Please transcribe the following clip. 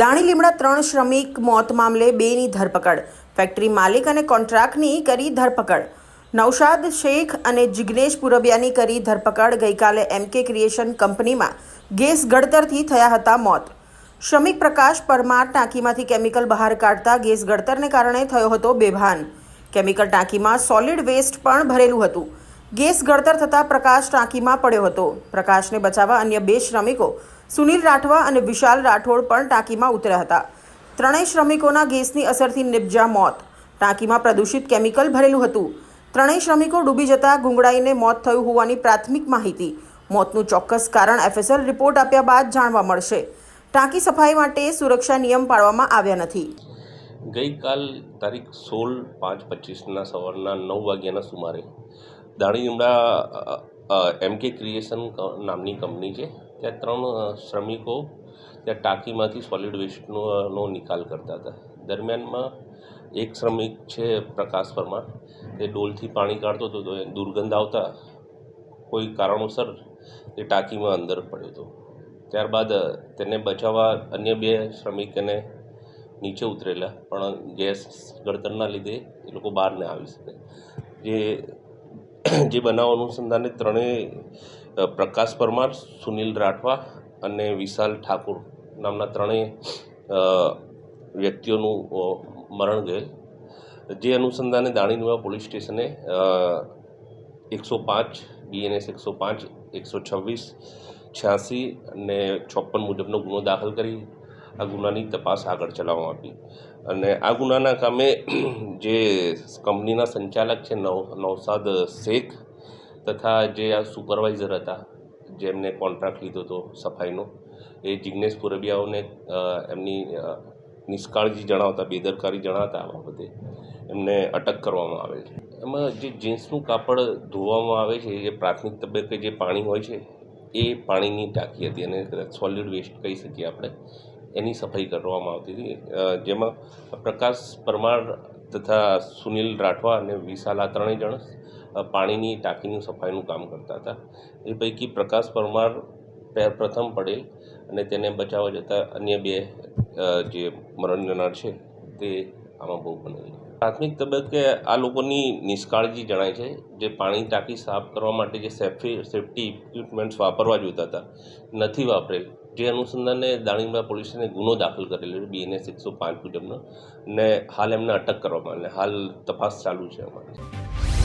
દાણી લીમડા ત્રણ શ્રમિક મોત મામલે બેની ધરપકડ. ફેક્ટરી માલિક અને કોન્ટ્રાક્ટની કરી ધરપકડ. નૌશાદ શેખ અને જિગ્નેશ પુરબિયાની કરી ધરપકડ ગઈકાલે એમકે ક્રિએશન કંપનીમાં. ગેસ ગળતરથી થયા હતા મોત. શ્રમિક પ્રકાશ પરમાર ટાંકીમાંથી કેમિકલ બહાર કાઢતા ગેસ ગળતરને કારણે થયો હતો બેભાન. કેમિકલ ટાંકીમાં સોલિડ વેસ્ટ પણ ભરેલું હતું. ગેસ ગળતર થતાં પ્રકાશ ટાંકીમાં પડ્યો હતો. પ્રકાશને બચાવવા અન્ય બે શ્રમિકો સુનિલ રાઠવા અને વિશાલ રાઠોડ પણ ટાંકીમાં ઉતર્યા હતા. ત્રણેય શ્રમિકોના ગેસની અસરથી નિપજા મોત. ટાંકીમાં પ્રદૂષિત કેમિકલ ભરેલું હતું. ત્રણેય શ્રમિકો ડૂબી જતા ગુંગળાઈને મોત થયું હોવાની પ્રાથમિક માહિતી. મોતનું ચોક્કસ કારણ એફએસએલ રિપોર્ટ આપ્યા બાદ જાણવા મળશે. ટાંકી સફાઈ માટે સુરક્ષા નિયમ પાળવામાં આવ્યા નથી. ગઈકાલ તારીખ સોળ પાંચ પચીસના સવારના નવ વાગ્યાના સુમારે દાણીલીમડા એમકે ક્રિએશન નામની કંપની છે ત્યાં ત્રણ શ્રમિકો ત્યાં ટાંકીમાંથી સોલિડ વેસ્ટનો નિકાલ કરતા હતા. દરમિયાનમાં એક શ્રમિક છે પ્રકાશ પરમાર તે ડોલથી પાણી કાઢતો હતો, તો એ દુર્ગંધ આવતા કોઈ કારણોસર એ ટાંકીમાં અંદર પડ્યો હતો. ત્યારબાદ તેને બચાવવા અન્ય બે શ્રમિક એને નીચે ઉતરેલા, પણ ગેસ ગળતરના લીધે એ લોકો બહાર ન આવી શકે. જે જે બનાવ અનુસંધાને ત્રણેય પ્રકાશ પરમાર, સુનિલ રાઠવા અને વિશાલ ઠાકુર નામના ત્રણેય વ્યક્તિઓનું મરણ ગયેલ. જે અનુસંધાને દાણીનુવા પોલીસ સ્ટેશને એકસો પાંચ, બીએનએસ એકસો પાંચ, એકસો છવ્વીસ, છ્યાસી અને છપ્પન મુજબનો ગુનો દાખલ કરી, આ ગુનાની તપાસ આગળ ચલાવવામાં આપી અને આ ગુનાના કામે જે કંપનીના સંચાલક છે નવ નવસાદ શેખ તથા જે આ સુપરવાઇઝર હતા, જેમને કોન્ટ્રાક્ટ લીધો હતો સફાઈનો, એ જિગ્નેશ પુરબિયાઓને એમની નિષ્કાળજી જણાવતા, બેદરકારી જણાવતા આ બાબતે એમને અટક કરવામાં આવેલ છે. એમાં જે જીન્સનું કાપડ ધોવામાં આવે છે, જે પ્રાથમિક તબક્કે જે પાણી હોય છે, એ પાણીની ટાંકી હતી અને સોલિડ વેસ્ટ કહી શકીએ આપણે, એની સફાઈ કરવામાં આવતી હતી. જેમાં પ્રકાશ પરમાર તથા સુનિલ રાઠવા અને વિશાલ આ ત્રણેય જણ પાણીની ટાંકીની સફાઈનું કામ કરતા હતા. એ પૈકી પ્રકાશ પરમાર પ્રથમ પડેલ અને તેને બચાવવા જતાં અન્ય બે જે મરણ જનાર છે તે આમાં બહુ બનેલી. પ્રાથમિક તબક્કે આ લોકોની નિષ્કાળજી જણાય છે જે પાણી ટાંકી સાફ કરવા માટે જે સેફી સેફ્ટી ઇક્વિપમેન્ટ્સ વાપરવા જોઈતા હતા, નથી વાપરેલ. જે અનુસંધાને દાણીમડા પોલીસને ગુનો દાખલ કરેલો છે, બીએનએસ એકસો પાંચ મુજબનો, ને હાલ એમને અટક કરવામાં અને હાલ તપાસ ચાલુ છે અમારી.